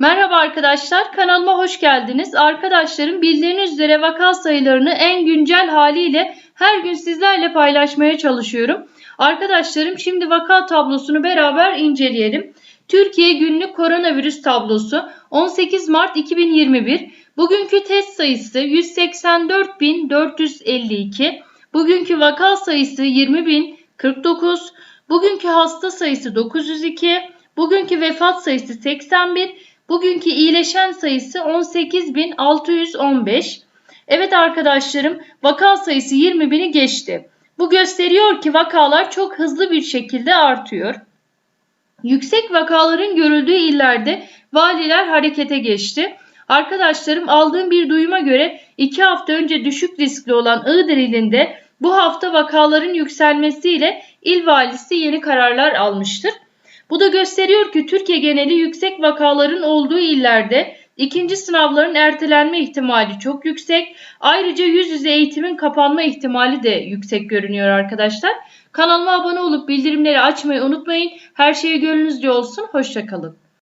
Merhaba arkadaşlar, kanalıma hoş geldiniz. Arkadaşlarım bildiğiniz üzere vaka sayılarını en güncel haliyle her gün sizlerle paylaşmaya çalışıyorum. Arkadaşlarım şimdi vaka tablosunu beraber inceleyelim. Türkiye günlük koronavirüs tablosu 18 Mart 2021. Bugünkü test sayısı 184.452. Bugünkü vaka sayısı 20.049. Bugünkü hasta sayısı 902. Bugünkü vefat sayısı 81. Bugünkü iyileşen sayısı 18.615. Evet arkadaşlarım vaka sayısı 20.000'i geçti. Bu gösteriyor ki vakalar çok hızlı bir şekilde artıyor. Yüksek vakaların görüldüğü illerde valiler harekete geçti. Arkadaşlarım aldığım bir duyuma göre 2 hafta önce düşük riskli olan Iğdır ilinde bu hafta vakaların yükselmesiyle il valisi yeni kararlar almıştır. Bu da gösteriyor ki Türkiye geneli yüksek vakaların olduğu illerde ikinci sınavların ertelenme ihtimali çok yüksek. Ayrıca yüz yüze eğitimin kapanma ihtimali de yüksek görünüyor arkadaşlar. Kanalıma abone olup bildirimleri açmayı unutmayın. Her şey gönlünüzce olsun. Hoşçakalın.